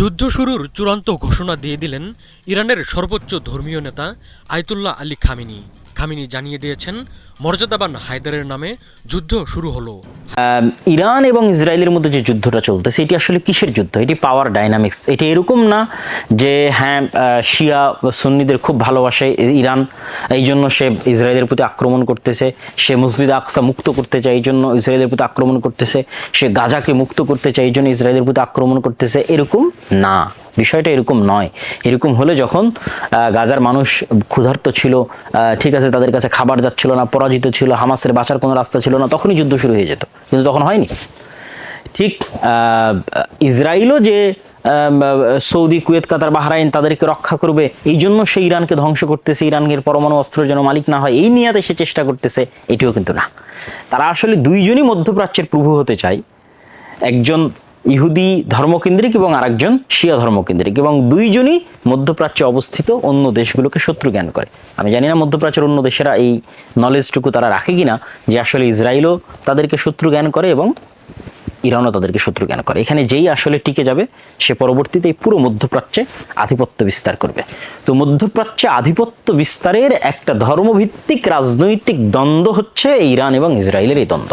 যুদ্ধ শুরুর চূড়ান্ত ঘোষণা দিয়ে দিলেন ইরানের সর্বোচ্চ ধর্মীয় নেতা আয়তুল্লাহ আলী খামিনি। খামিনি জানিয়ে দিয়েছেন, মর্যাদাবান হায়দারের নামে যুদ্ধ শুরু হলো। ইরান এবং ইসরায়েলের মধ্যে যে যুদ্ধটা চলতেছে, এটি আসলে কিসের যুদ্ধ? এটি পাওয়ার ডাইনামিক্স এটি এরকম না যে হ্যাঁ শিয়া সুন্নিদের খুব ভালোবাসে ইরান এই জন্য সে ইসরায়েলের প্রতি আক্রমণ করতেছে। সে মসজিদ আকসা মুক্ত করতে চায় এই জন্য ইসরায়েলের প্রতি আক্রমণ করতেছে। সে গাজাকে মুক্ত করতে চায় এই জন্য ইসরায়েলের প্রতি আক্রমণ করতেছে। এরকম না। বিষয়টা এরকম নয়। এরকম হলে যখন গাজার মানুষ ক্ষুধার্ত ছিল ঠিক আছে, তাদের কাছে খাবার যাচ্ছিল না, পরাজিত ছিল, হামাসের বাঁচার কোনো রাস্তা ছিল না, তখনই যুদ্ধ শুরু হয়ে যেত। কিন্তু তখন হয়নি। ঠিক ইসরায়েলও যে সৌদি, কুয়েত, কাতার, বাহরাইন তাদেরকে রক্ষা করবে, এই জন্য সে ইরানকে ধ্বংস করতেছে, ইরানের পরমাণু অস্ত্র যেন মালিক না হয়, এই নিয়াতে সে চেষ্টা করতেছে, এটিও কিন্তু না। তারা আসলে দুইজনই মধ্যপ্রাচ্যের প্রভু হতে চায়। একজন ইহুদি ধর্মকেন্দ্রিক এবং আরেকজন শিয়া ধর্মকেন্দ্রিক এবং দুইজনই মধ্যপ্রাচ্যে অবস্থিত অন্য দেশগুলোকে শত্রু জ্ঞান করে। আমি জানি না মধ্যপ্রাচ্যের অন্য দেশেরা এই নলেজটুকু তারা রাখে কিনা যে আসলে ইসরায়েলও তাদেরকে শত্রু জ্ঞান করে এবং ইরানও তাদেরকে শত্রু জ্ঞান করে। এখানে যেই আসলে টিকে যাবে, সে পরবর্তীতে পুরো মধ্যপ্রাচ্যে আধিপত্য বিস্তার করবে। তো মধ্যপ্রাচ্যে আধিপত্য বিস্তারের একটা ধর্মভিত্তিক রাজনৈতিক দ্বন্দ্ব হচ্ছে ইরান এবং ইসরায়েলের এই দ্বন্দ্ব।